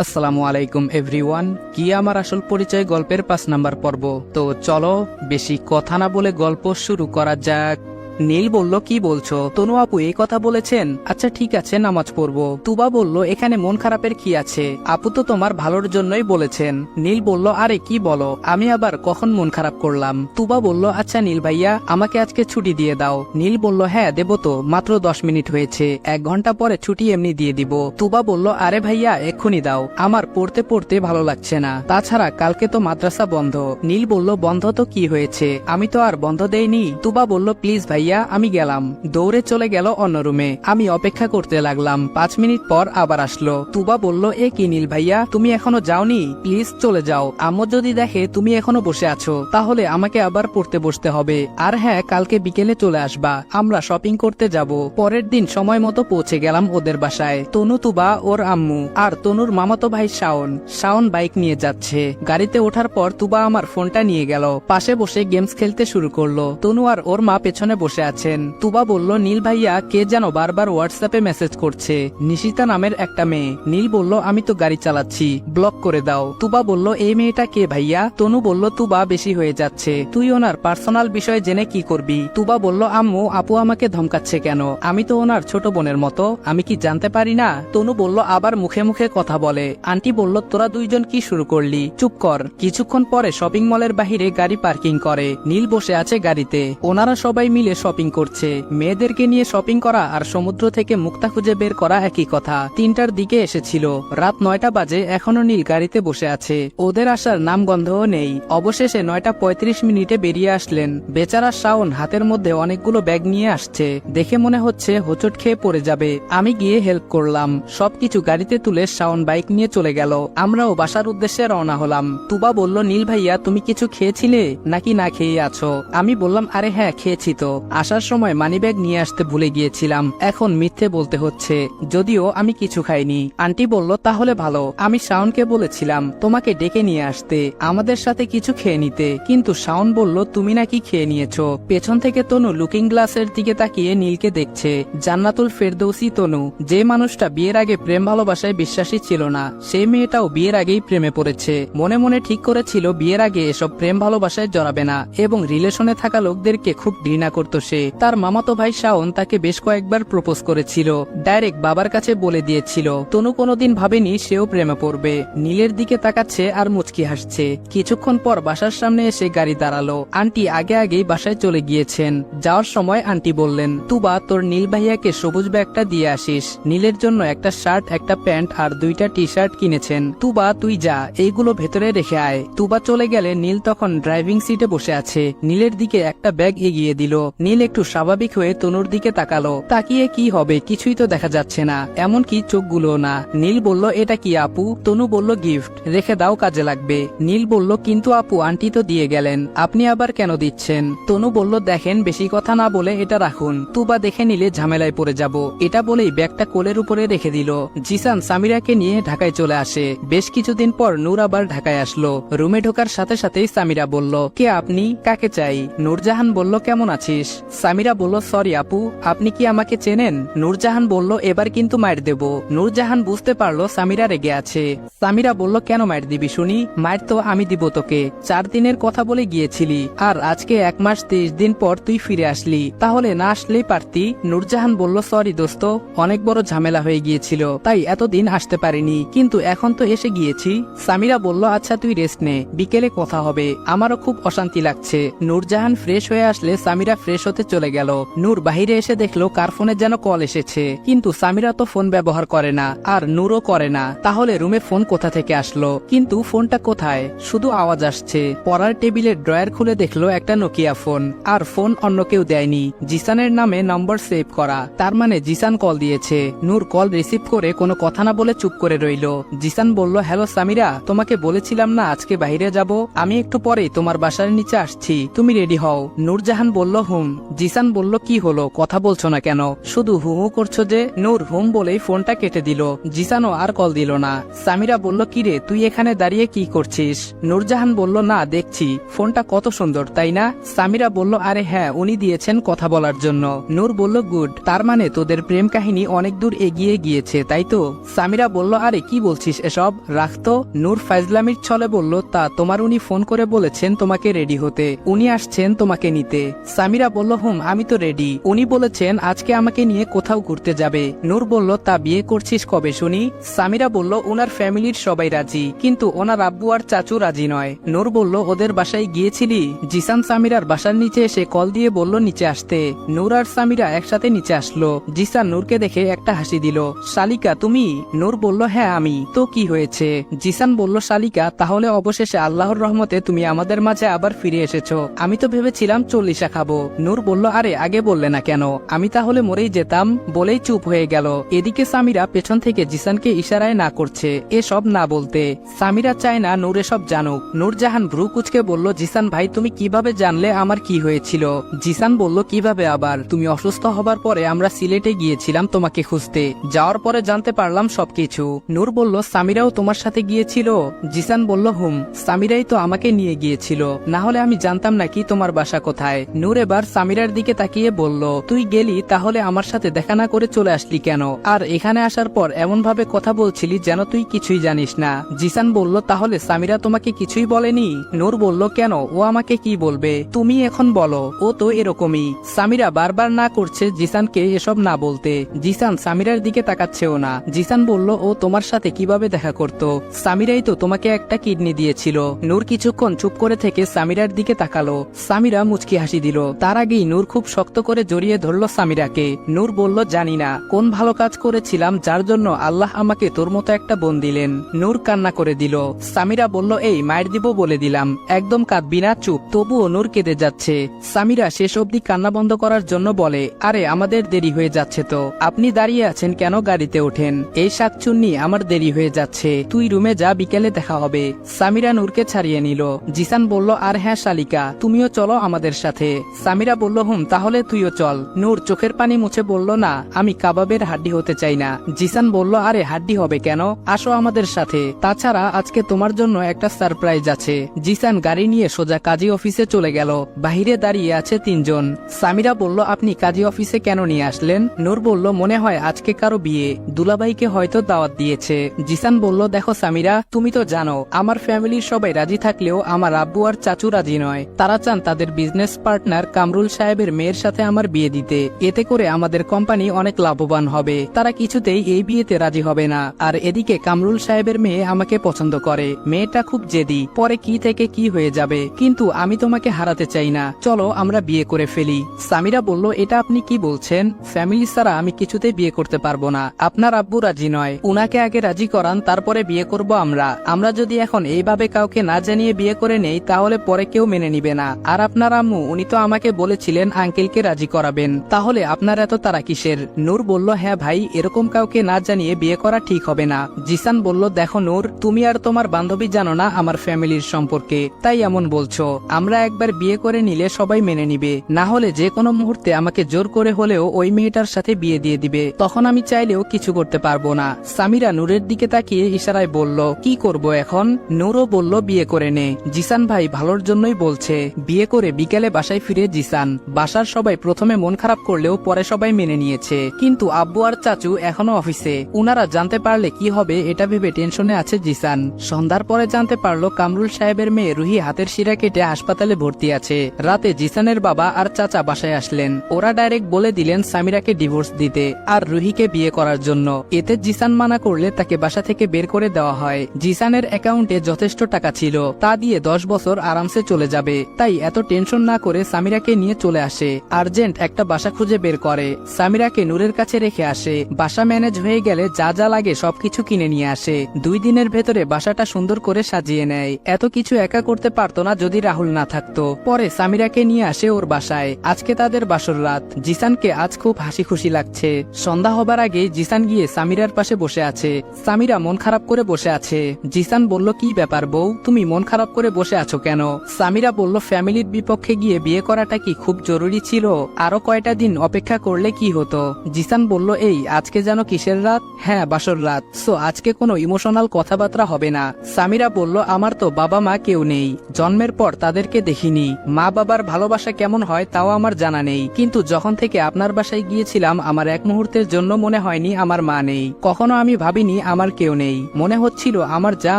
আসসালামু আলাইকুম, এভরিওয়ান। কি আমার আসল পরিচয় গল্পের পাঁচ নাম্বার পর্ব? তো চলো, বেশি কথা না বলে গল্প শুরু করা যাক। নীল বলল, কি বলছো? তনু আপু এই কথা বলেছেন? আচ্ছা ঠিক আছে, নামাজ পড়ব। তুবা বলল, এখানে মন খারাপের কি আছে? আপু তো তোমার ভালোর জন্যই বলেছেন। নীল বলল, আরে, কি বলো? আমি আবার কখন মন খারাপ করলাম? তুবা বলল আচ্ছা নীল ভাইয়া, আমাকে আজকে ছুটি দিয়ে দাও। নীল বলল হ্যাঁ দেব তো, মাত্র দশ মিনিট হয়েছে, এক ঘণ্টা পরে ছুটি এমনি দিয়ে দিব। তুবা বলল, আরে ভাইয়া, এক্ষুনি দাও, আমার পড়তে পড়তে ভালো লাগছে না, তাছাড়া কালকে তো মাদ্রাসা বন্ধ। নীল বলল, বন্ধ তো কি হয়েছে? আমি তো আর বন্ধ দেইনি। তুবা বলল, প্লিজ ভাইয়া আমি গেলাম। দৌড়ে চলে গেল অন্য রুমে। আমি অপেক্ষা করতে লাগলাম। পাঁচ মিনিট পর আবার আসলো। তুবা বলল, এ কি নীল ভাইয়া, তুমি এখনও যাওনি? প্লিজ চলে যাও। আম্মু যদি দেখে তুমি এখনও বসে আছো, তাহলে আমাকে আবার পড়তে বসতে হবে। আর হ্যাঁ কালকে বিকেলে চলে আসবা। আমরা শপিং করতে যাব। পরের দিন সময় মতো পৌঁছে গেলাম ওদের বাসায়। তনু, তুবা, ওর আম্মু আর তনুর মামাতো ভাই শাওন। শাওন বাইক নিয়ে যাচ্ছে। গাড়িতে ওঠার পর তুবা আমার ফোনটা নিয়ে গেল। পাশে বসে গেমস খেলতে শুরু করল। তনু আর ওর মা পেছনে বসে আছেন। তুবা বলল, নীল ভাইয়া, কে যেন বারবার হোয়াটসঅ্যাপে মেসেজ করছে। নিশিতা নামের একটা মেয়ে। নীল বলল, আমি তো গাড়ি চালাচ্ছি ব্লক করে দাও। তুবা বলল, এই মেয়েটা কে ভাইয়া? তনু বলল, তুবা বেশি হয়ে যাচ্ছে। তুই ওনার পার্সোনাল বিষয় জেনে কি করবি? তুবা বলল, আম্মু, আপু আমাকে ধমকাচ্ছে কেন? আমি তো ওনার ছোট বোনের মতো। আমি কি জানতে পারি না? তনু বলল, আবার মুখে মুখে কথা বলে। আন্টি বলল, তোরা দুইজন কি শুরু করলি? চুপ কর। কিছুক্ষণ পরে শপিং মলের বাহিরে গাড়ি পার্কিং করে। নীল বসে আছে গাড়িতে। ওনারা সবাই মিলে শপিং করছে। মেয়েদেরকে নিয়ে শপিং করা আর সমুদ্র থেকে মুক্তা খুঁজে বের করা একই কথা। তিনটার দিকে এসেছিল। রাত নয়টা বাজে এখনও নীল গাড়িতে বসে আছে। ওদের আসার নাম গন্ধও নেই। অবশেষে নয়টা পঁয়ত্রিশ মিনিটে বেরিয়ে আসলেন। বেচারা শাওন হাতের মধ্যে অনেকগুলো ব্যাগ নিয়ে আসছে। দেখে মনে হচ্ছে হোঁচট খেয়ে পড়ে যাবে। আমি গিয়ে হেল্প করলাম। সবকিছু গাড়িতে তুলে শাওন বাইক নিয়ে চলে গেল। আমরাও বাসার উদ্দেশ্যে রওনা হলাম। তুবা বলল, নীল ভাইয়া, তুমি কিছু খেয়েছিলে? নাকি না খেয়ে আছো? আমি বললাম, আরে হ্যাঁ খেয়েছি তো। আসার সময় মানিব্যাগ নিয়ে আসতে ভুলে গিয়েছিলাম। এখন মিথ্যে বলতে হচ্ছে, যদিও আমি কিছু খাইনি। আন্টি বলল, তাহলে ভালো। আমি শাওনকে বলেছিলাম, তোমাকে ডেকে নিয়ে আসতে, আমাদের সাথে কিছু খেয়ে নিতে। কিন্তু শাওন বলল, তুমি নাকি খেয়ে নিয়েছো? পেছন থেকে তনু লুকিং গ্লাসের দিকে তাকিয়ে নীলকে দেখছে। জান্নাতুল ফেরদৌসি তনু, যে মানুষটা বিয়ের আগে প্রেম ভালোবাসায় বিশ্বাসী ছিল না, সেই মেয়েটাও বিয়ের আগেই প্রেমে পড়েছে। মনে মনে ঠিক করেছিল, বিয়ের আগে এসব প্রেম ভালোবাসায় জড়াবে না, এবং রিলেশনে থাকা লোকদেরকে খুব ঘৃণা করত সে, তার মামাতো ভাই শাওন তাকে বেশ কয়েকবার প্রপোজ করেছিল, ডাইরেক্ট বাবার কাছে বলে দিয়েছিল। তনু কোনোদিন ভাবেনি সেও প্রেমে পড়বে। নীলের দিকে তাকাচ্ছে আর মুচকি হাসছে। কিছুক্ষণ পর বাসার সামনে এসে গাড়ি দাঁড়াল। আন্টি আগে আগেই বাসায় চলে গিয়েছেন। যাওয়ার সময় আন্টি বললেন, তুবা, তোর নীল ভাইয়াকে সবুজ ব্যাগটা দিয়ে আসিস। নীলের জন্য একটা শার্ট, একটা প্যান্ট আর দুইটা টি শার্ট কিনেছেন। তুবা, তুই যা, এইগুলো ভেতরে রেখে আয়। তুবা চলে গেলে নীল তখন ড্রাইভিং সিটে বসে আছে। নীলের দিকে একটা ব্যাগ এগিয়ে দিল। নীল একটু স্বাভাবিক হয়ে তনুর দিকে তাকালো। তাকিয়ে কি হবে কিছুই তো দেখা যাচ্ছে না, এমনকি চোখগুলো না। নীল বলল, এটা কি আপু? তনু বলল, গিফট, রেখে দাও, কাজে লাগবে। নীল বলল, কিন্তু আপু, আন্টি তো দিয়ে গেলেন, আপনি আবার কেন দিচ্ছেন? তনু বলল, দেখেন, বেশি কথা না বলে এটা রাখুন। তুবা দেখে নিলে ঝামেলায় পড়ে যাব। এটা বলেই ব্যাগটা কোলের উপরে রেখে দিল। জিসান সামিরাকে নিয়ে ঢাকায় চলে আসে। বেশ কিছুদিন পর নূর আবার ঢাকায় আসলো। রুমে ঢোকার সাথে সাথেই সামিরা বলল, কে আপনি? কাকে চাই? নূরজাহান বলল, কেমন আছিস? সামিরা বলল, সরি আপু, আপনি কি আমাকে চেনেন? নূরজাহান বলল, এবার কিন্তু মায়ের দেব। নূরজাহান বুঝতে পারল সামিরা রেগে আছে। সামিরা বলল, কেন মায়ের দিবি শুনি? মায়ের তো আমি দিব তোকে। চার দিনের কথা বলে গিয়েছিলি। আর আজকে এক মাস তেইশ দিন পর তুই ফিরে আসলি। তাহলে না আসলেই পারতি? নূরজাহান বলল, সরি দোস্ত, অনেক বড় ঝামেলা হয়ে গিয়েছিল, তাই এতদিন আসতে পারিনি। কিন্তু এখন তো এসে গিয়েছি। সামিরা বলল আচ্ছা তুই রেস্ট নে, বিকেলে কথা হবে। আমারও খুব অশান্তি লাগছে। নূরজাহান ফ্রেশ হয়ে আসলে সামিরা ফ্রেশ হতে চলে গেল। নূর বাহিরে এসে দেখল কার ফোনে যেন কল এসেছে। কিন্তু সামিরা তো ফোন ব্যবহার করে না, আর নূরও করে না। তাহলে রুমে ফোন কোথা থেকে আসলো? কিন্তু ফোনটা কোথায়? শুধু আওয়াজ আসছে। পড়ার টেবিলের ড্রয়ার খুলে দেখল একটা নোকিয়া ফোন। আর ফোন অন্য কেউ দেয়নি। জিসানের নামে নম্বর সেভ করা। তার মানে জিসান কল দিয়েছে। নূর কল রিসিভ করে কোনো কথা না বলে চুপ করে রইল। জিসান বলল, হ্যালো সামিরা, তোমাকে বলেছিলাম না আজকে বাইরে যাব? আমি একটু পরেই তোমার বাসার নিচে আসছি। তুমি রেডি হও। নূরজাহান বলল, হুম। জিসান বলল, কি হলো? কথা বলছো না কেন? শুধু হু হু করছ যে? নূর হুম বলেই ফোনটা কেটে দিল। জিসানও আর কল দিল না। সামিরা বলল কিরে তুই এখানে দাঁড়িয়ে কি করছিস? নূরজাহান বলল, না, দেখছি। ফোনটা কত সুন্দর, তাই না? সামিরা বলল, আরে হ্যাঁ উনি দিয়েছেন কথা বলার জন্য। নূর বলল, গুড। তার মানে তোদের প্রেম কাহিনী অনেক দূর এগিয়ে গিয়েছে, তাই তো? সামিরা বলল, আরে, কি বলছিস এসব? রাখতো নূর ফাইজলামির ছলে বলল, তা তোমার উনি ফোন করে বলেছেন তোমাকে রেডি হতে। উনি আসছেন তোমাকে নিতে। সামিরা বলল হুম আমি তো রেডি উনি বলেছেন, আজকে আমাকে নিয়ে কোথাও ঘুরতে যাবে। নূর বলল, তা বিয়ে করছিস কবে শুনি? সামিরা বলল ওনার ফ্যামিলির সবাই রাজি, কিন্তু ওনার আব্বু আর চাচু রাজি নয়। নূর বলল, ওদের বাসায় গিয়েছিলি? জিসান সামিরার বাসার নিচে এসে কল দিয়ে বলল, নিচে আসতে। নূর আর সামিরা একসাথে নিচে আসলো। জিসান নূরকে দেখে একটা হাসি দিল, শালিকা, তুমি? নূর বলল হ্যাঁ আমি। তো কি হয়েছে? জিসান বলল, শালিকা, তাহলে অবশেষে আল্লাহর রহমতে তুমি আমাদের মাঝে আবার ফিরে এসেছ। আমি তো ভেবেছিলাম চল্লিশা খাব। নূর বলল, আরে, আগে বললে না কেন? আমি তাহলে মরেই যেতাম, বলেই চুপ হয়ে গেল। এদিকে সামিরা পেছন থেকে জিসানকে ইশারায় না করছে এসব না বলতে। সামিরা চায় না নূর এসব জানুক। নূরজাহান ভ্রু কুচকে বলল, জিসান ভাই, তুমি কীভাবে জানলে আমার কি হয়েছিল? জিসান বলল, কীভাবে আবার? তুমি অসুস্থ হবার পরে আমরা সিলেটে গিয়েছিলাম তোমাকে খুঁজতে। যাওয়ার পরে জানতে পারলাম সবকিছু। নূর বলল, সামিরাও তোমার সাথে গিয়েছিল? জিসান বলল, হুম, সামিরাই তো আমাকে নিয়ে গিয়েছিল। না হলে আমি জানতাম নাকি তোমার বাসা কোথায়। নূর এবার সামিরার দিকে তাকিয়ে বলল, তুই গেলি, তাহলে আমার সাথে দেখা না করে চলে আসলি কেন? আর এখানে আসার পর এমন ভাবে কথা বলছিলি যেন তুই কিছুই জানিস না। জিসান বলল, তাহলে সামিরা তোমাকে কিছুই বলেনি? নূর বলল, কেন? ও আমাকে কি বলবে? তুমি এখন বলো। ও তো এরকমই। সামিরা বারবার না করছে জিসানকে এসব না বলতে। জিসান সামিরার দিকে তাকাচ্ছেও না। জিসান বলল, ও তোমার সাথে কীভাবে দেখা করত? সামিরাই তো তোমাকে একটা কিডনি দিয়েছিল। নূর কিছুক্ষণ চুপ করে থেকে সামিরার দিকে তাকালো। সামিরা মুচকি হাসি দিল। তার আগেই নূর খুব শক্ত করে জড়িয়ে ধরল সামিরাকে। নূর বলল, জানি না, কোন ভালো কাজ করেছিলাম, যার জন্য আল্লাহ আমাকে তোর মতো একটা বোন দিলেন। নূর কান্না করে দিল। সামিরা বলল, এই, মায়ের দিব বলে দিলাম। একদম কাঁদবি না, চুপ। তবুও নূর কেঁদে যাচ্ছে। সামিরা শেষ অবধি কান্না বন্ধ করার জন্য বলে, আরে, আমাদের দেরি হয়ে যাচ্ছে তো। আপনি দাঁড়িয়ে আছেন কেন গাড়িতে ওঠেন? এই শাকচুন্নি আমার দেরি হয়ে যাচ্ছে। তুই রুমে যা, বিকেলে দেখা হবে। সামিরা নূরকে ছাড়িয়ে নিল। জিসান বলল, আর হ্যাঁ শালিকা, তুমিও চলো আমাদের সাথে। সামিরা বলল, হুম, তাহলে তুইও চল। নূর চোখের পানি মুছে বলল, না, আমি কাবাবের হাড্ডি হতে চাই না। জিসান বলল, আরে, হাড্ডি হবে কেন? আসো আমাদের সাথে। তাছাড়া আজকে তোমার জন্য একটা সারপ্রাইজ আছে। জিসান গাড়ি নিয়ে সোজা কাজী অফিসে চলে গেল। বাহিরে দাঁড়িয়ে আছে তিনজন। সামিরা বলল, আপনি কাজী অফিসে কেন নিয়ে আসলেন? নূর বলল, মনে হয় আজকে কারও বিয়ে। দুলাবাইকে হয়তো দাওয়াত দিয়েছে। জিসান বলল, দেখো সামিরা, তুমি তো জানো, আমার ফ্যামিলির সবাই রাজি থাকলেও আমার আব্বু আর চাচু রাজি নয়। তারা চান তাদের বিজনেস পার্টনার কামরুল সাহেবের মেয়ের সাথে আমার বিয়ে দিতে। এতে করে আমাদের কোম্পানি অনেক লাভবান হবে। তারা কিছুতেই এই বিয়েতে রাজি হবে না। আর এদিকে কামরুল সাহেবের মেয়ে আমাকে পছন্দ করে। মেয়েটা খুব জেদি। পরে কি থেকে কি হয়ে যাবে? কিন্তু আমি তোমাকে হারাতে চাই না। চলো আমরা বিয়ে করে ফেলি। সামিরা বলল, এটা আপনি কি বলছেন? ফ্যামিলি ছাড়া আমি কিছুতেই বিয়ে করতে পারব না। আপনার আব্বু রাজি নয়। উনাকে আগে রাজি করান, তারপরে বিয়ে করব আমরা। আমরা যদি এখন এইভাবে কাউকে না জানিয়ে বিয়ে করে নেই, তাহলে পরে কেউ মেনে নিবে না। আর আপনার আম্মু, উনি তো আমাকে বলেছিলেন, আঙ্কেলকে রাজি করাবেন। তাহলে আপনার এত তারা কিসের? নূর বলল হ্যাঁ ভাই, এরকম কাউকে না জানিয়ে বিয়ে করা ঠিক হবে না। জিসান বলল, দেখো নূর, তুমি আর তোমার বান্ধবী জানো না আমার ফ্যামিলির সম্পর্কে, তাই এমন বলছো। আমরা একবার বিয়ে করে নিলে সবাই মেনে নিবে। না হলে যে কোনো মুহূর্তে আমাকে জোর করে হলেও ওই মেয়েটার সাথে বিয়ে দিয়ে দিবে। তখন আমি চাইলেও কিছু করতে পারব না। সামিরা নূরের দিকে তাকিয়ে ইশারায় বলল, কি করব এখন? নূরও বলল, বিয়ে করে নে। জিসান ভাই ভালোর জন্যই বলছে, বিয়ে করে বিকেলে বাসায় ফিরে জিসান। বাসার সবাই প্রথমে মন খারাপ করলেও পরে সবাই মেনে নিয়েছে। কিন্তু আব্বু আর চাচু এখনও অফিসে। উনারা জানতে পারলে কি হবে এটা ভেবে টেনশনে আছে জিসান। সন্ধ্যার পরে জানতে পারল কামরুল সাহেবের মেয়ে রুহি হাতের শিরা কেটে হাসপাতালে ভর্তি আছে। রাতে জিসানের বাবা আর চাচা বাসায় আসলেন। ওরা ডাইরেক্ট বলে দিলেন সামিরাকে ডিভোর্স দিতে আর রুহিকে বিয়ে করার জন্য। এতে জিসান মানা করলে তাকে বাসা থেকে বের করে দেওয়া হয়। জিসানের অ্যাকাউন্টে যথেষ্ট টাকা ছিল। তা দিয়ে দশ বছর আরামসে চলে যাবে। তাই এত টেনশন না করে সামিরাকে নিয়ে চলে আসে। আর্জেন্ট একটা বাসা খুঁজে বের করে। সামিরাকে নূরের কাছে রেখে আসে। বাসা ম্যানেজ হয়ে গেলে যা যা লাগে সবকিছু কিনে নিয়ে আসে। দুই দিনের ভেতরে বাসাটা সুন্দর করে সাজিয়ে নেয়। এত কিছু একা করতে পারতো না যদি রাহুল না থাকতো। পরে সামিরাকে নিয়ে আসে ওর বাসায়। আজকে তাদের বাসর রাত। জিসানকে আজ খুব হাসি খুশি লাগছে। সন্ধ্যা হবার আগে জিসান গিয়ে সামিরার পাশে বসে আছে। সামিরা মন খারাপ করে বসে আছে। জিসান বলল, কি ব্যাপার বউ? তুমি মন খারাপ করে বসে আছো কেন? সামিরা বলল, ফ্যামিলির বিপক্ষে গিয়ে বিয়ে করাটা কি খুব জরুরি ছিল। আরও কয়টা দিন অপেক্ষা করলে কি হতো? জিসান বলল, এই, আজকে যেন কিসের রাত? হ্যাঁ বাসর রাত। সো, আজকে কোনো ইমোশনাল কথাবার্তা হবে না। সামিরা বলল, আমার তো বাবা মা কেউ নেই। জন্মের পর তাদেরকে দেখিনি। মা বাবার ভালোবাসা কেমন হয় তাও আমার জানা নেই। কিন্তু যখন থেকে আপনার বাসায় গিয়েছিলাম, আমার এক মুহূর্তের জন্য মনে হয়নি আমার মা নেই। কখনো আমি ভাবিনি আমার কেউ নেই। মনে হচ্ছিল, আমার যা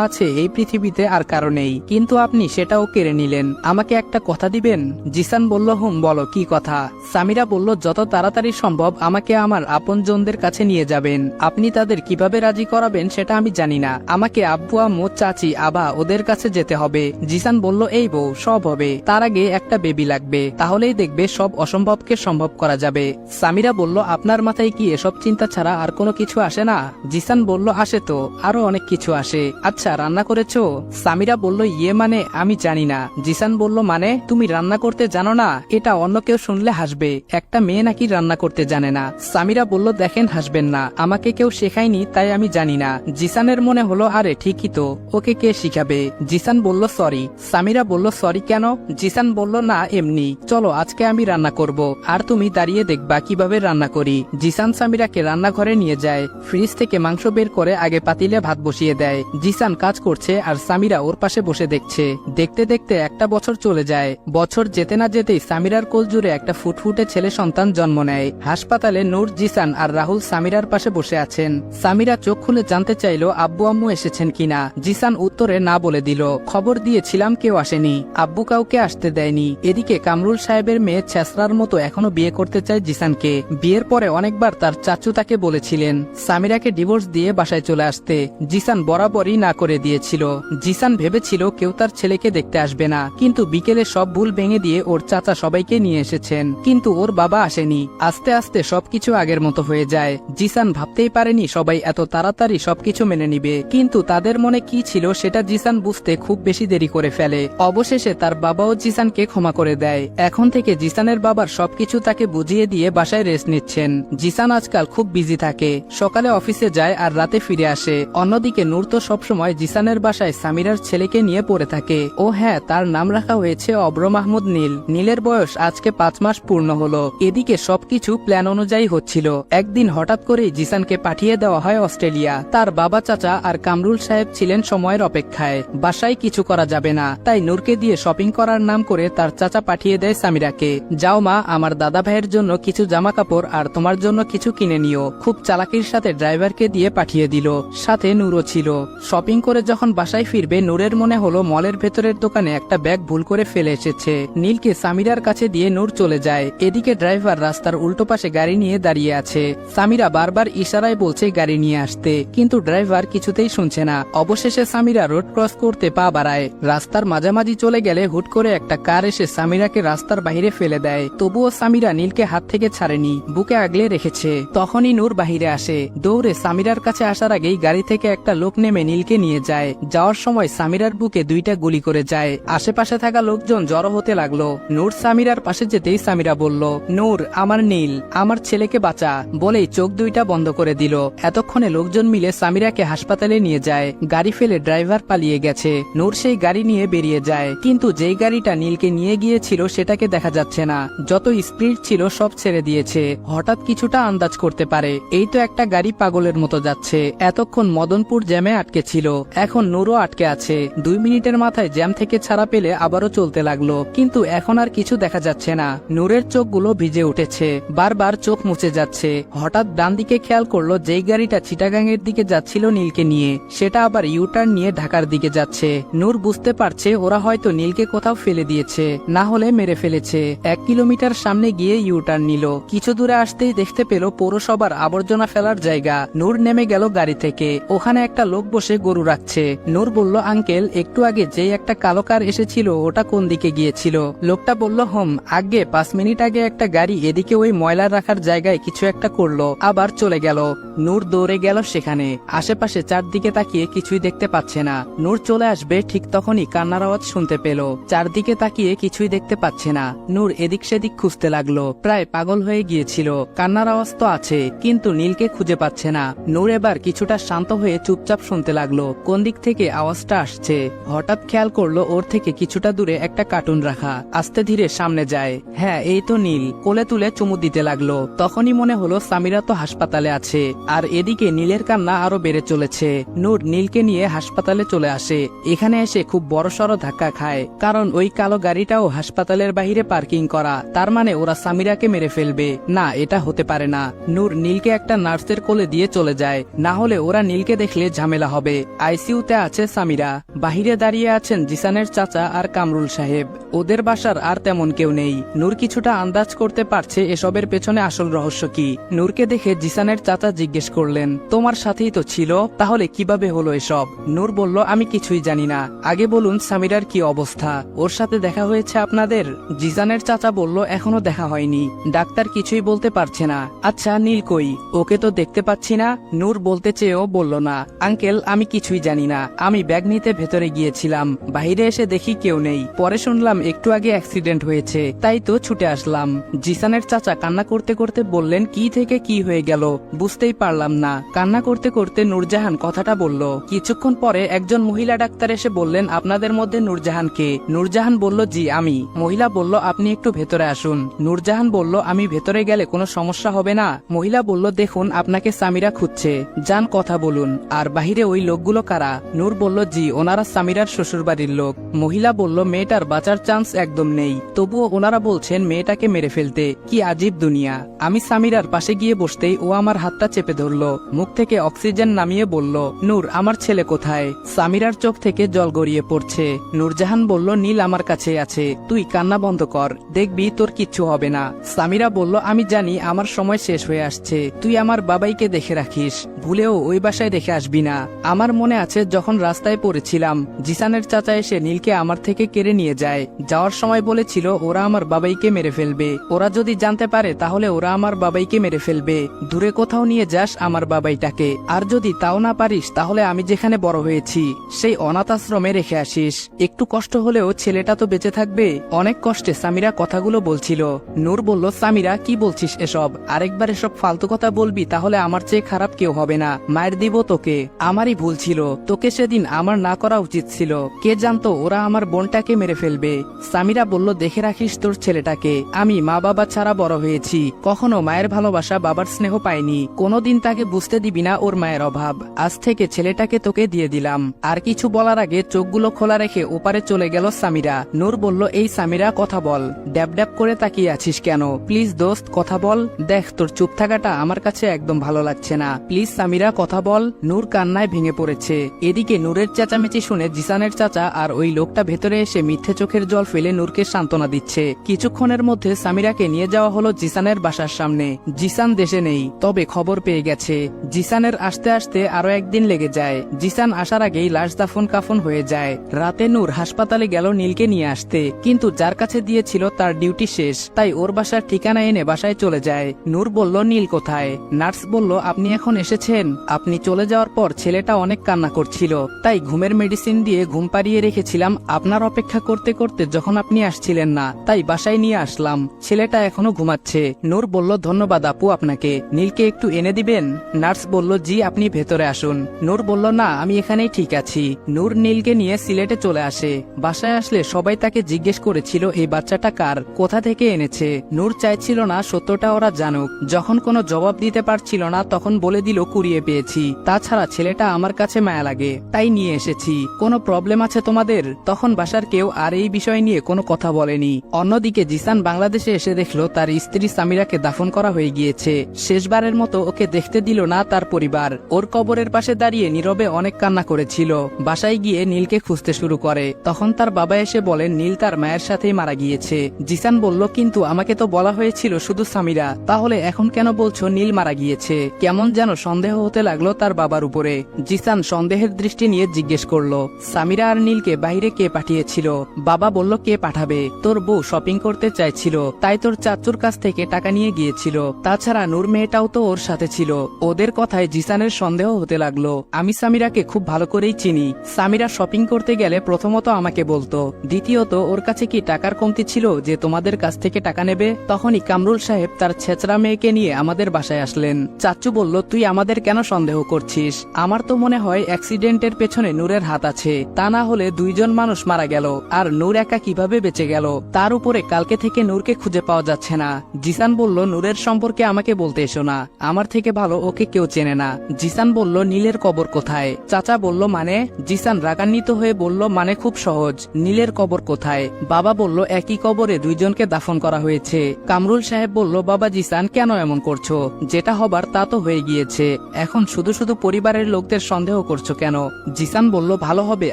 আছে এই পৃথিবীতে আর কারও নেই। কিন্তু আপনি সেটাও কেড়ে নিলেন। আমাকে একটা কথা দিবেন? জিসান বলল, হুম বলো, কি কথা? সামিরা বলল, যত তাড়াতাড়ি সম্ভব আমাকে আমার আপনজনদের কাছে নিয়ে যাবেন। আপনি তাদের কীভাবে রাজি করাবেন সেটা আমি জানি না। আমাকে আব্বু, আম্মু, চাচি, আবা ওদের কাছে যেতে হবে। জিসান বলল, এই বউ, সব হবে। তার আগে একটা বেবি লাগবে। তাহলেই দেখবে সব অসম্ভবকে সম্ভব করা যাবে। সামিরা বলল, আপনার মাথায় কি এসব চিন্তা ছাড়া আর কোনো কিছু আসে না? জিসান বলল, আসে তো, আরও অনেক কিছু আসে। আচ্ছা রান্না করেছ? সামিরা বলল ইয়ে মানে আমি জানি না। জিসান বলল মানে? তুমি রান্না করতে জানো না? এটা অন্য কেউ শুনলে হাসবে। একটা মেয়ে নাকি রান্না করতে জানে না। সামিরা বলল, দেখেন, হাসবেন না। আমাকে কেউ শেখায়নি, তাই আমি জানি না। জিসানের মনে হলো, আরে, ঠিকই তো। ওকে কে শিখাবে? জিসান বলল, সরি। সামিরা বলল, সরি কেন? জিসান বলল, না, এমনি। চলো, আজকে আমি রান্না করব। আর তুমি দাঁড়িয়ে দেখবা কীভাবে রান্না করি। জিসান সামিরাকে রান্নাঘরে নিয়ে যায়। ফ্রিজ থেকে মাংস বের করে আগে পাতিলে ভাত বসিয়ে দেয়। জিসান কাজ করছে, আর সামিরা ওর পাশে বসে দেখছে। দেখতে দেখতে একটা বছর চলে যায়। বছর যেতে না যেতেই সামিরার কোল জুড়ে একটা ফুটফুটে ছেলে সন্তান জন্ম নেয়। হাসপাতালে নূর, জিসান আর রাহুল সামিরার পাশে বসে আছেন। সামিরা চোখ খুলে জানতে চাইলো, আব্বু আম্মু এসেছেন কিনা? জিসান উত্তরে না বলে দিল, খবর দিয়েছিলাম কেউ আসেনি। আব্বু কাউকে আসতে দেয়নি। এদিকে কামরুল সাহেবের মেয়ে ছেসরার মতো এখনও বিয়ে করতে চায় জিসানকে। বিয়ের পরে অনেকবার তার চাচু তাকে বলেছিলেন, সামিরাকে ডিভোর্স দিয়ে বাসায় চলে আসতে। জিসান বরাবরই না করে দিয়েছিল। জিসান ভেবেছিল কেউ তার ছেলেকে দেখতে আসবে না, কিন্তু বিকেলে সব ভুল ভেঙে দিয়ে ওর চাচা সবাইকে নিয়ে এসেছেন। কিন্তু ওর বাবা আসেনি। আস্তে আস্তে সবকিছু আগের মতো হয়ে যায়। জিসান ভাবতেই পারেনি সবাই এত তাড়াতাড়ি সবকিছু মেনে নিবে। কিন্তু তাদের মনে কি ছিল সেটা জিসান বুঝতে খুব বেশি দেরি করে ফেলে। অবশেষে তার বাবাও জিসানকে ক্ষমা করে দেয়। এখন থেকে জিসানের বাবার সবকিছু তাকে বুঝিয়ে দিয়ে বাসায় রেস্ট নিচ্ছেন। জিসান আজকাল খুব বিজি থাকে। সকালে অফিসে যায় আর রাতে ফিরে আসে। অন্যদিকে নূর তো সবসময় জিসানের বাসায় সামিরার ছেলেকে নিয়ে পড়ে থাকে। ও হ্যাঁ তার নাম রাখা হয়েছে অব্র মাহমুদ নীল। নীলের বয়স আজকে পাঁচ মাস পূর্ণ হলো। এদিকে সবকিছু প্ল্যান অনুযায়ী হচ্ছিল। একদিন হঠাৎ করে জিসানকে পাঠিয়ে দেওয়া হয় অস্ট্রেলিয়া। তার বাবা চাচা আর কামরুল সাহেব ছিলেন সময়ের অপেক্ষায়। বাসায় কিছু করা যাবে না। তাই নূরকে দিয়ে শপিং করার নাম করে তার চাচা পাঠিয়ে দেয় সামিরাকে। যাও মা, আমার দাদা ভাইয়ের জন্য কিছু জামা কাপড় আর তোমার জন্য কিছু কিনে নিও। খুব চালাকির সাথে ড্রাইভারকে দিয়ে পাঠিয়ে দিল। সাথে নূরও ছিল। শপিং করে যখন বাসায় ফিরবে, নূরের মনে হলো মলের ভেতরের দোকানে একটা ব্যাগ ভুল করে ফেলে এসেছে। নীলকে সামিরার কাছে দিয়ে নূর চলে যায়। এদিকে ড্রাইভার রাস্তার উল্টো পাশে গাড়ি নিয়ে দাঁড়িয়ে আছে। সামিরা বারবার ইশারায় বলছে গাড়ি নিয়ে আসতে, কিন্তু ড্রাইভার কিছুতেই শুনছে না। অবশেষে সামিরা রোড ক্রস করতে পা বাড়ায়। রাস্তার মাঝামাঝি চলে গেলে হুট করে একটা কার এসে সামিরাকে রাস্তার বাইরে ফেলে দেয়। তবুও সামিরা নীলকে হাত থেকে ছাড়েনি, বুকে আগলে রেখেছে। তখনই নূর বাহিরে আসে। দৌড়ে সামিরার কাছে আসার আগেই গাড়ি থেকে একটা লোক নেমে নীলকে নিয়ে যায়। যাওয়ার সময় সামিরার বুকে দুইটা গুলি করে যায়। আশেপাশে থাকা লোকজন জড়ো হতে লাগল। নূর সামিরার পাশে যেতেই সামিরা বলল, নূর, আমার নীল, আমার ছেলেকে বাঁচা। বলেই চোখ দুইটা বন্ধ করে দিল। এতক্ষণে লোকজন মিলে সামিরাকে হাসপাতালে নিয়ে যায়। গাড়ি ফেলে ড্রাইভার পালিয়ে গেছে। নূর সেই গাড়ি নিয়ে বেরিয়ে যায়। কিন্তু যেই গাড়িটা নীলকে নিয়ে গিয়েছিল সেটাকে দেখা যাচ্ছে না। যত স্পিড ছিল সব ছেড়ে দিয়েছে। হঠাৎ কিছুটা আন্দাজ করতে পারে। এই তো একটা গাড়ি পাগলের মতো যাচ্ছে। এতক্ষণ মদনপুর জ্যামে আটকে ছিল। এখন নূরও আটকে আছে। দুই মিনিটের মাথায় জ্যাম থেকে ছাড়া পেলে আবারও চলতে লাগল। কিন্তু এখন আর কিছু দেখা যাচ্ছে না। নূরের চোখগুলো ভিজে উঠেছে। বারবার চোখ মুছে যাচ্ছে। হঠাৎ ডান দিকে খেয়াল করল যেই গাড়িটা চিটাগাংয়ের দিকে যাচ্ছিল নীলকে নিয়ে। সেটা আবার ইউটার্ন নিয়ে ঢাকার দিকে যাচ্ছে। নূর বুঝতে পারছে ওরা হয়তো নীলকে কোথাও ফেলে দিয়েছে, না হলে মেরে ফেলেছে। এক কিলোমিটার সামনে গিয়ে ইউটার্ন নিল। কিছু দূরে আসতেই দেখতে পেল পৌরসভার আবর্জনা ফেলার জায়গা। নূর নেমে গেল গাড়ি থেকে। ওখানে একটা লোক বসে গরু রাখছে। নূর বলল, আঙ্কেল, একটু আগে যে একটা কালো কার এসেছিল, ওটা কোন দিকে গিয়েছিল? লোকটা বলল হোম, আগে পাঁচ মিনিট আগে একটা গাড়ি এদিকে ওই ময়লা রাখার জায়গায় কিছু একটা করল, আবার চলে গেল। নূর দৌড়ে গেল সেখানে। আশেপাশে চারদিকে তাকিয়ে কিছুই দেখতে পাচ্ছে না। নূর চলে আসবে ঠিক তখনই কান্নার আওয়াজ শুনতে পেল। চারদিকে তাকিয়ে কিছুই দেখতে পাচ্ছে না। নূর এদিক সেদিক খুঁজতে লাগল। প্রায় পাগল হয়ে গিয়েছিল। কান্নার আওয়াজ তো আছে, কিন্তু নীলকে খুঁজে পাচ্ছে না। নূর এবার কিছুটা শান্ত হয়ে চুপচাপ শুনতে লাগল। কোন দিক থেকে আওয়াজটা আসছে? হঠাৎ খেয়াল করল ওর থেকে কিছুটা দূরে একটা কার্টুন রাখা। আস্তে ধীরে সামনে সামনে যায়। হ্যাঁ এই তো নীল। কোলে তুলে চুমু দিতে লাগল। তখনই মনে হলো সামিরা তো হাসপাতালে আছে। আর এদিকে নীলের কান্না আরও বেড়ে চলেছে। নূর নীলকে নিয়ে হাসপাতালে চলে আসে। এখানে এসে খুব বড়সড় ধাক্কা খায়। কারণ ওই কালো গাড়িটাও হাসপাতালের বাহিরে পার্কিং করা। তার মানে ওরা সামিরাকে মেরে ফেলবে। না, এটা হতে পারে না। নূর নীলকে একটা নার্সের কোলে দিয়ে চলে যায়। না হলে ওরা নীলকে দেখলে ঝামেলা হবে। আইসিইউতে আছে সামিরা। বাহিরে দাঁড়িয়ে আছেন জিসানের চাচা আর কামরুল সাহেব। ওদের বাসার আর তেমন কেউ নেই। নূর কিছুটা আন্দাজ করতে পারছে এসবের পেছনে আসল রহস্য কি। নূরকে দেখে জিসানের চাচা জিজ্ঞেস করলেন, তোমার সাথেই তো ছিল, তাহলে কীভাবে হলো এসব? নূর বলল, আমি কিছুই জানি না। আগে বলুন সামিরার কি অবস্থা? ওর সাথে দেখা হয়েছে আপনাদের? জিসানের চাচা বলল, এখনও দেখা হয়নি। ডাক্তার কিছুই বলতে পারছে না। আচ্ছা নীল কই? ওকে তো দেখতে পাচ্ছি না। নূর বলতে চেয়েও বলল, না, আঙ্কেল, আমি কিছুই জানি না। আমি ব্যাগ নিতে ভেতরে গিয়েছিলাম। বাইরে এসে দেখি কেউ নেই। পরে শুনলাম, একটু আগে অ্যাক্সিডেন্ট হয়েছে। তাই তো ছুটে আসলাম। জিসানের চাচা কান্না করতে করতে বললেন, কি থেকে কি হয়ে গেল? বুঝতেই পারলাম না। কান্না করতে করতে নূরজাহান কথাটা বলল। কিছুক্ষণ পরে একজন মহিলা ডাক্তার এসে বললেন, আপনাদের মধ্যে নূরজাহান কে? নূরজাহান বলল, জি, আমি। মহিলা বলল, আপনি একটু ভেতরে আসুন। নূরজাহান বলল, আমি ভেতরে গেলে কোনো সমস্যা হবে না। মহিলা বলল, দেখুন, আপনাকে সামিরা খুঁজছে। যান, কথা বলুন। আর বাহিরে ওই লোকগুলো কারা? নূর বলল, জি, ওনারা সামিরার শ্বশুরবাড়ির লোক। মহিলা বলল, মেয়েটার বাঁচার চান্স একদম নেই। তবুও ওনারা বলছেন মেয়েটাকে মেরে ফেলতে। কি আজীব দুনিয়া। আমি সামিরার পাশে গিয়ে বসতেই ও আমার হাতটা চেপে ধরলো, মুখ থেকে অক্সিজেন নামিয়ে বলল, নূর, আমার ছেলে কোথায়? সামিরার চোখ থেকে জল গড়িয়ে পড়ছে। নূরজাহান বলল, নীল আমার কাছে আছে। তুই কান্না বন্ধ কর। দেখবি তোর কিচ্ছু হবে না। সামিরা বলল, আমি জানি আমার সময় শেষ হয়ে আসছে। তুই আমার বাবাইকে দেখে রাখিস। ভুলেও ওই বাসায় দেখে আসবি না। আমার মনে আছে, যখন রাস্তায় পড়েছিলাম, জিসানের চাচা এসে নীলকে আমার থেকে কেড়ে নিয়ে যায়। যাওয়ার সময় বলেছিল ওরা আমার বাবাইকে মেরে ফেলবে। ওরা যদি জানতে পারে, তাহলে ওরা আমার বাবাইকে মেরে ফেলবে। দূরে কোথাও নিয়ে যাস আমার বাবাইটাকে। আর যদি তাও না পারিস, তাহলে আমি যেখানে বড় হয়েছি, সেই অনাথ আশ্রমে রেখে আসিস। একটু কষ্ট হলেও ছেলেটা তো বেঁচে থাকবে। অনেক কষ্টে সামিরা কথাগুলো বলছিল। নূর বলল, সামিরা, কি বলছিস এসব? আরেকবার এসব ফালতু কথা বলবি, তাহলে আমার চেয়ে খারাপ কেউ হবে না। মায়ের দিব তোকে। আমারই ভুল ছিল। তোকে সেদিন আমার না করা উচিত ছিল। কে জানতো ওরা আমার বোনটাকে মেরে ফেলবে? সামিরা বলল, দেখে রাখিস তোর ছেলেটাকে। আমি মা বাবা ছাড়া বড় হয়েছি। কখনো মায়ের ভালোবাসা বাবার স্নেহ পাইনি। কোনোদিন তাকে বুঝতে দিবি না ওর মায়ের অভাব। আজ থেকে ছেলেটাকে তোকে দিয়ে দিলাম। আর কিছু বলার আগে চোখগুলো খোলা রেখে ওপারে চলে গেল সামিরা। নূর বলল, এই সামিরা, কথা বল। ড্যাব ড্যাব করে তাকিয়ে আছিস কেন? প্লিজ দোস্ত, কথা বল। দেখ, তোর চুপ থাকাটা আমার কাছে একদম ভালো লাগছে না। প্লিজ সামিরা, কথা বল। নূর কান্নায় ভেঙে পড়েছে। এদিকে নূরের চেঁচামেচি শুনে জিসানের চাচা আর ওই লোকটা ভেতরে এসে মিথ্যে চোখের জল ফেলে নূরকে সান্ত্বনা দিচ্ছে। কিছুক্ষণের মধ্যে সামিরাকে নিয়ে যাওয়া হলো জিসানের বাসার সামনে। জিসান দেশে নেই, তবে খবর পেয়ে গেছে। জিসানের আসতে আসতে আরও একদিন লেগে যায়। জিসান আসার আগেই লাশ দাফন কাফন হয়ে যায়। রাতে নূর হাসপাতালে গেল নীলকে নিয়ে আসতে, কিন্তু যার কাছে দিয়েছিল তার ডিউটি শেষ, তাই ওর বাসার ঠিকানা এনে বাসায় চলে যায়। নূর বলল, নীল কোথায়? নার্স বলল, আপনি এখন এসেছেন। আপনি চলে যাওয়ার পর ছেলেটা অনেক কান্না করছিল, তাই ঘুমের মেডিসিন দিয়ে ঘুম পাড়িয়ে রেখেছিলাম। আপনার অপেক্ষা করতে করতে যখন আপনি আসছিলেন না তাই বাসায় নিয়ে আসলাম। ছেলেটা এখনও ঘুমাচ্ছে। নূর বলল, ধন্যবাদ আপু আপনাকে। নীলকে একটু এনে দিবেন? নার্স বলল, জি, আপনি ভেতরে আসুন। নূর বলল, না, আমি এখানেই ঠিক আছি। নূর নীলকে নিয়ে সিলেটে চলে আসে। বাসায় আসলে সবাই তাকে জিজ্ঞেস করেছিল, এই বাচ্চাটা কার? কোথা থেকে এনেছে? নূর চাইছিল না সত্যটা ওরা জানুক। যখন কোনো জবাব দিতে পারছিল না, তখন বলে দিল, কুড়িয়ে পেয়েছি। তাছাড়া ছেলেটা আমার কাছে মায়া লাগে, তাই নিয়ে এসেছি। কোনো প্রবলেম আছে তোমাদের? তখন বাসার কেউ আর এই বিষয় নিয়ে কোনো কথা বলেনি। অন্যদিকে জিসান বাংলাদেশে এসে দেখল তার স্ত্রী সামিরাকে দাফন করা হয়ে গিয়েছে। শেষবারের মতো ওকে দেখতে দিল না তার পরিবার। ওর কবরের পাশে দাঁড়িয়ে নীরবে অনেক কান্না করেছিল। বাসায় গিয়ে নীলকে খুঁজতে শুরু করে। তখন তার বাবা এসে বলেন, নীল তার মায়ের সাথেই মারা গিয়েছে। জিসান বলল, কিন্তু আমাকে তো বলা হয়েছিল শুধু সামিরা। তাহলে এখন কেন বলছো নীল মারা গিয়েছে? কেমন যেন সন্দেহ হতে লাগল তার বাবার উপরে। জিসান সন্দেহের দৃষ্টি নিয়ে জিজ্ঞেস করল, সামিরা আর নীলকে বাইরে কে পাঠিয়েছিল? বাবা বলল, কে পাঠাবে? তোর বউ শপিং করতে চাইছিল, তাই তোর চাচুর কাছ থেকে টাকা নিয়ে গিয়েছিল। তাছাড়া নূর মেয়েটাও তো ওর সাথে ছিল। ওদের কথায় জিসানের সন্দেহ হতে লাগল। আমি সামিরাকে খুব ভালো করেই চিনি। সামিরা শপিং করতে গেলে প্রথমত আমাকে বলতো, দ্বিতীয়ত, ওর কাছে কি টাকার কমতি ছিল যে তোমাদের কাছ থেকে টাকা নেবে? তখনই কামরুল সাহেব তার ছেচরা মেয়েকে নিয়ে আমাদের বাসায় আসলেন। চাচু বলল, তুই আমাদের কেন সন্দেহ করছিস? আমার তো মনে হয় অ্যাক্সিডেন্টের পেছনে নূরের হাত আছে। তা না হলে দুইজন মানুষ মারা গেল, আর নূর একা কীভাবে বেঁচে গেল? তা তার উপরে কালকে থেকে নূরকে খুঁজে পাওয়া যাচ্ছে না। জিসান বলল, নূরের সম্পর্কে আমাকে বলতে এসো না। আমার থেকে ভালো ওকে কেউ চেনে না। জিসান বলল, নীলের কবর কোথায়? চাচা বলল মানে? জিসান রাগান্বিত হয়ে বলল মানে খুব সহজ। নীলের কবর কোথায়? বাবা বলল, একই কবরে দুইজনকে দাফন করা হয়েছে। কামরুল সাহেব বলল, বাবা জিসান, কেন এমন করছ? যেটা হবার তা তো হয়ে গিয়েছে। এখন শুধু শুধু পরিবারের লোকদের সন্দেহ করছ কেন? জিসান বলল, ভালো হবে,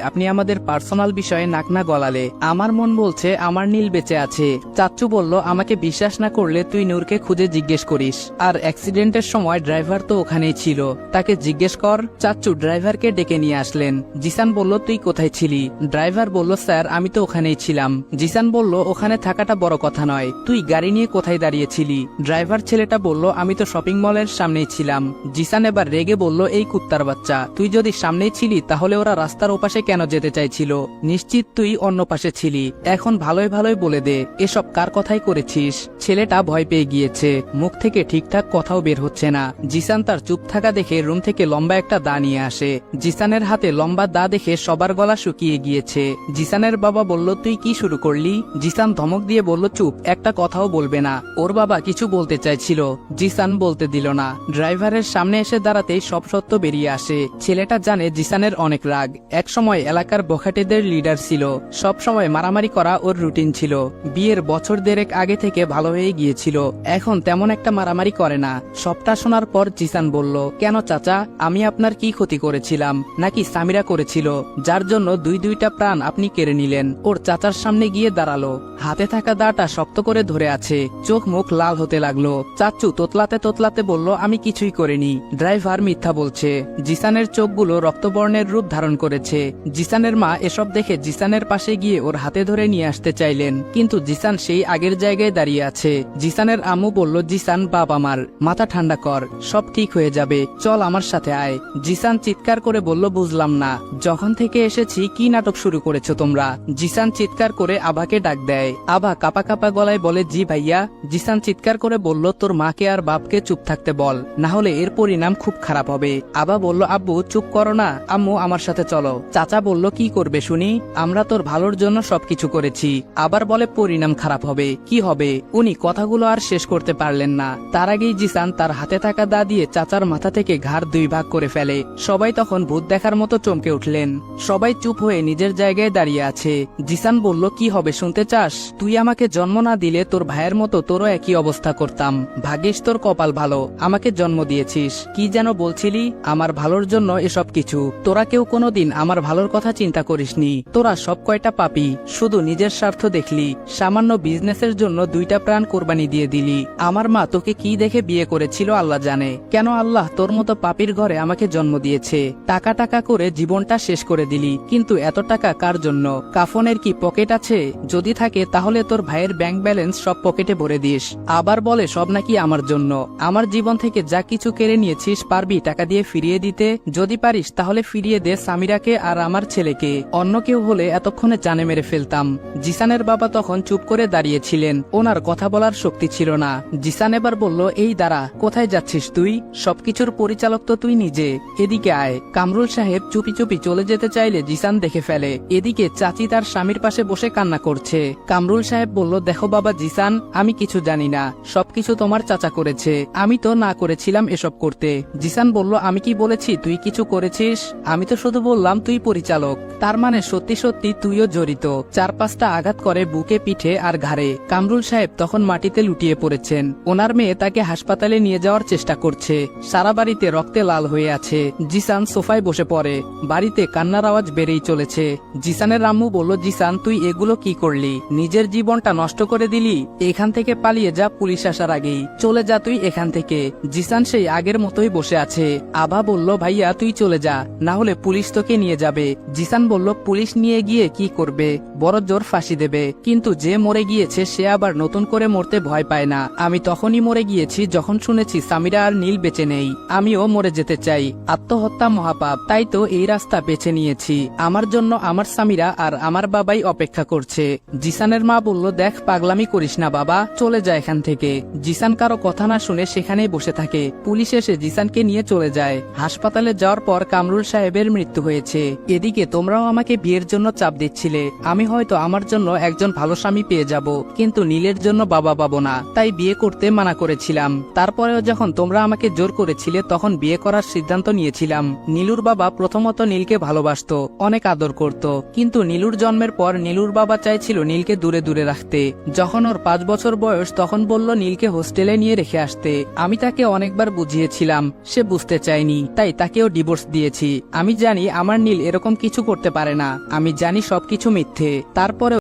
আপনি আমাদের পার্সোনাল বিষয়ে নাক না গলালে। আমার মন বলছে, আমার নীল বেঁচে আছে। চাচ্চু বলল, আমাকে বিশ্বাস না করলে তুই নূরকে খুঁজে জিজ্ঞেস করিস। আর অ্যাক্সিডেন্টের সময় ড্রাইভার তো ওখানেই ছিল। তাকে জিজ্ঞেস কর। চাচ্চু ড্রাইভারকে ডেকে নিয়ে আসলেন। জিসান বলল, তুই কোথায় ছিলি? ড্রাইভার বলল, স্যার, আমি তো ওখানেই ছিলাম। জিসান বলল, ওখানে থাকাটা বড় কথা নয়। তুই গাড়ি নিয়ে কোথায় দাঁড়িয়েছিলি? ড্রাইভার ছেলেটা বলল, আমি তো শপিং মলের সামনেই ছিলাম। জিসান এবার রেগে বলল, এই কুত্তার বাচ্চা, তুই যদি সামনেই ছিলি, তাহলে ওরা রাস্তার ওপাশে কেন যেতে চাইছিল? নিশ্চিত তুই অন্য পাশে ছিলি। এখন ভালোই ভালোই বলে দে, এসব কার কথাই করেছিস? ছেলেটা ভয় পেয়ে গিয়েছে। মুখ থেকে ঠিকঠাক কথাও বের হচ্ছে না। জিসান তার চুপ থাকা দেখে রুম থেকে লম্বা একটা দা নিয়ে আসে। জিসানের হাতে লম্বা দা দেখে সবার গলা শুকিয়ে গিয়েছে। জিসানের বাবা বলল, তুই কি শুরু করলি? জিসান ধমক দিয়ে বলল, চুপ, একটা কথাও বলবে না। ওর বাবা কিছু বলতে চাইছিল। জিসান বলতে দিল না। ড্রাইভারের সামনে এসে দাঁড়াতেই সব সত্য বেরিয়ে আসে। ছেলেটা জানে জিসানের অনেক রাগ। এক সময় এলাকার বখাটেদের লিডার ছিল। সব সময় মারামারি করা ওর রুটিন ছিল। বিয়ের বছর দেড়েক আগে থেকে ভালো হয়ে গিয়েছিল। এখন তেমন একটা মারামারি করে না। সবটা শোনার পর জিসান বলল, কেন চাচা, আমি আপনার কি ক্ষতি করেছিলাম? নাকি সামিরা করেছিল? যার জন্য দুই দুইটা প্রাণ আপনি কেড়ে নিলেন। ওর চাচার সামনে গিয়ে দাঁড়াল। হাতে থাকা দাটা শক্ত করে ধরে আছে। চোখ মুখ লাল হতে লাগল। চাচু তোতলাতে তোতলাতে বলল, আমি কিছুই করিনি। ড্রাইভার মিথ্যা বলছে। জিসানের চোখগুলো রক্তবর্ণের রূপ ধারণ করেছে। জিসানের মা এসব দেখে জিসানের পাশে গিয়ে ওর হাতে ধরে নিয়ে আসতে চাইলেন। কিন্তু জিসান সেই আগের জায়গায় দাঁড়িয়ে আছে। জিসানের আম্মু বলল, জিসান, বাপ আমার, মাথা ঠান্ডা কর, সব ঠিক হয়ে যাবে, চল আমার সাথে আয়। জিসান চিৎকার করে বলল, বুঝলাম না, যখন থেকে এসেছি, কি নাটক শুরু করেছ তোমরা? জিসান চিৎকার করে আবাকে ডাক দেয়। আবা কাপা কাপা গলায় বলে, জি ভাইয়া। জিসান চিৎকার করে বলল, তোর মাকে আর বাপকে চুপ থাকতে বল, না হলে এর পরিণাম খুব খারাপ হবে। আবা বলল, আব্বু, চুপ করো না, আম্মু আমার সাথে চলো। চাচা বলল, কি করবে শুনি? আমরা তোর ভালোর জন্য সবকিছু করেছি। আবার বলে পরিণাম খারাপ হবে। কি হবে? উনি কথাগুলো আর শেষ করতে পারলেন না। তার আগেই জিসান তার হাতে থাকা দা দিয়ে চাচার মাথা থেকে ঘাড় দুই ভাগ করে ফেলে। সবাই তখন ভূত দেখার মতো চমকে উঠলেন। সবাই চুপ হয়ে নিজের জায়গায় দাঁড়িয়ে আছে। জিসান বলল, কি হবে শুনতে চাস? তুই আমাকে জন্ম না দিলে তোর ভাইয়ের মতো তোরও একই অবস্থা করতাম। ভাগ্যিস তোর কপাল ভালো। আমাকে জন্ম দিয়েছিস। কি যেন বলছিলি? আমার ভালোর জন্য এসব কিছু। তোরা কেউ কোনোদিন আমার ভালোর কথা চিন্তা করিসনি। তোরা সব কয়টা পাপি। শুধু নিজের স্বার্থ দেখলি। সামান্য বিজনেসের জন্য দুইটা প্রাণ কোরবানি দিয়ে দিলি। আমার মা তোকে কি দেখে বিয়ে করেছিল আল্লাহ জানে। কেন আল্লাহ তোর মতো পাপির ঘরে আমাকে জন্ম দিয়েছে? টাকা টাকা করে জীবনটা শেষ করে দিলি। কিন্তু এত টাকা কার জন্য? কাফনের কি পকেট আছে? যদি থাকে তাহলে তোর ভাইয়ের ব্যাংক ব্যালেন্স সব পকেটে ভরে দিস। আবার বলে সব নাকি আমার জন্য। আমার জীবন থেকে যা কিছু কেড়ে নিয়েছিস পারবি টাকা দিয়ে ফিরিয়ে দিতে। যদি পারিস তাহলে ফিরিয়ে দে সামিরাকে আর আমার ছেলেকে। অন্য কেউ হলে এতক্ষণে জানে মেরে ফেলতাম। জিসানের বাবা তখন চুপ করে দাঁড়িয়েছিলেন। ওনার কথা বলার শক্তি ছিল না। জিসান এবার বলল, এই দাঁড়া, কোথায় যাচ্ছিস তুই? সবকিছুর পরিচালক তো তুই নিজে। এদিকে আয়। কামরুল সাহেব চুপি চুপি চলে যেতে চাইলে জিসান দেখে ফেলে। এদিকে চাচি তার স্বামীর পাশে বসে কান্না করছে। কামরুল সাহেব বলল, দেখো বাবা জিসান, আমি কিছু জানি না। সবকিছু তোমার চাচা করেছে। আমি তো না করেছিলাম এসব করতে। জিসান বলল, আমি কি বলেছি? তুই কিছু করেছিস? আমি তো শুধু বললাম তুই পরিচালক। তার মানে সত্যি সত্যি তুইও জড়িত। চার পাঁচটা আঘাত করে বুকে পিঠে আর ঘাড়ে। কামরুল সাহেব তখন মাটিতে লুটিয়ে পড়েছেন। ওনার মেয়ে তাকে হাসপাতালে নিয়ে যাওয়ার চেষ্টা করছে। সারা বাড়িতে রক্তে লাল হয়ে আছে। জিসান সোফায় বসে পড়ে। বাড়িতে কান্নার আওয়াজ বেড়েই চলেছে। জিসানের রাম্মু বলল, জিসান, তুই এগুলো কি করলি? নিজের জীবনটা নষ্ট করে দিলি? এখান থেকে পালিয়ে যা, পুলিশ আসার আগেই। চলে যা তুই এখান থেকে। জিসান সেই আগের মতোই বসে আছে। আবা বলল, ভাইয়া, তুই চলে যা। না হলে পুলিশ তোকে নিয়ে যাবে। জিসান বলল, পুলিশ নিয়ে গিয়ে কি করবে? বড় জোর ফাঁসি দেবে। কিন্তু যে মরে গিয়েছে সে আবার নতুন করে মরতে ভয় পায় না। আমি তখনই মরে গিয়েছি যখন শুনেছি সামিরা আর নীল বেঁচে নেই। আমিও মরে যেতে চাই। আত্মহত্যা মহাপাপ। তাই তো এই রাস্তা বেছে নিয়েছি। আমার জন্য আমার সামিরা আর আমার বাবাই অপেক্ষা করছে। জিসানের মা বলল, দেখ, পাগলামি করিস না বাবা। চলে যায় এখান থেকে। জিসান কারও কথা না শুনে সেখানেই বসে থাকে। পুলিশ এসে জিসানকে নিয়ে চলে যায়। হাসপাতালে যাওয়ার পর কামরুল সাহেবের মৃত্যু হয়েছে। এদিকে তোমরাও আমাকে বিয়ের জন্য চাপ দিচ্ছিলে। আমি হয়তো আমার জন্য একজন ভালো স্বামী পেয়ে যাব, কিন্তু নীলের জন্য বাবা পাবো না, তাই বিয়ে করতে মানা করেছিলাম। তারপরেও যখন তোমরা আমাকে জোর করেছিলে, তখন বিয়ে করার সিদ্ধান্ত নিয়েছিলাম। নীলুর বাবা প্রথমত নীলকে ভালোবাসতো, অনেক আদর করত, কিন্তু নীলুর জন্মের পর নীলুর বাবা চাইছিল নীলকে দূরে দূরে রাখতে। যখন ওর পাঁচ বছর বয়স, তখন বলল নীলকে হোস্টেলে নিয়ে রেখে আসতে। আমি তাকে অনেকবার বুঝিয়েছিলাম, সে বুঝতে চায়নি, তাই তাকেও ডিভোর্স দিয়েছি। আমি জানি আমার নীল এরকম কিছু করতে পারে না, আমি জানি সবকিছু মিথ্যে। তারপরে